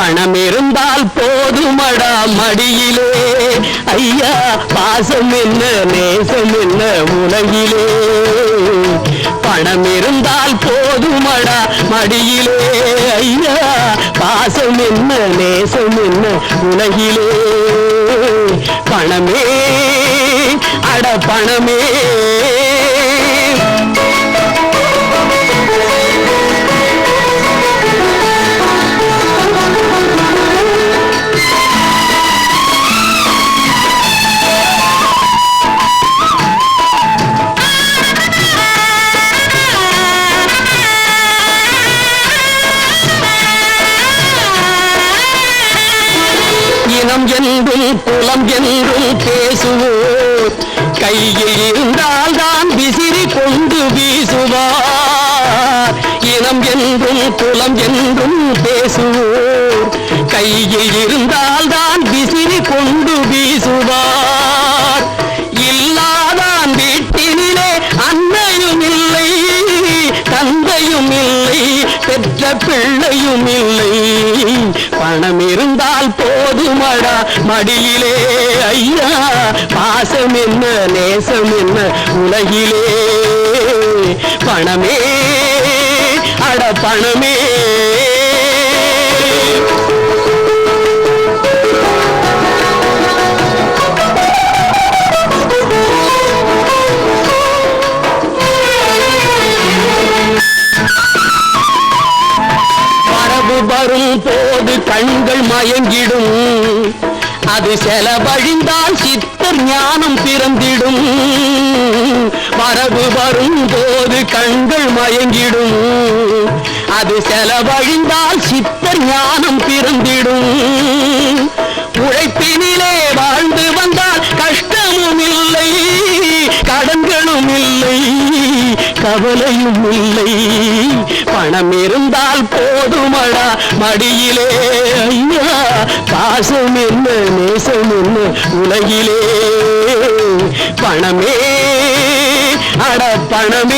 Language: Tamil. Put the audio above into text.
பணம் இருந்தால் போதுமடா மடியிலே. ஐயா பாசம் என்ன நேசம் என்ன உலகிலே. பணம் இருந்தால் போதுமடா மடியிலே. ஐயா பாசம் என்ன நேசம் என்ன உலகிலே. பணமே அட பணமே. இனம் என்றும் குலம் என்றும் பேசுவோர். கையில் இருந்தால் தான் விசிறி கொண்டு வீசுவார். இனம் என்றும் குலம் என்றும் பேசுவோர். கையில் இருந்தால் தந்தையும் இல்லை பெற்ற பிள்ளையும் இல்லை பணம் இருந்தால் போதுமடா மடியிலே ஐயா. பாசம் என்ன நேசம் என்ன உலகிலே. பணமே அட பணமே இரவு வரும் போது கண்கள் மயங்கிடும். அது செலவழிந்தால் சித்தர் ஞானம் பிறந்திடும். வரவு வரும் போது கண்கள் மயங்கிடும். அது செலவழிந்தால் சித்தர் ஞானம் பிறந்திடும். உழைப்பு கவலையும் இல்லை. பணம் இருந்தால் போதுமடா மடியிலே. ஐயா பாசம் என்ன நேசம் என்ன உலகிலே. பணமே அட பணம்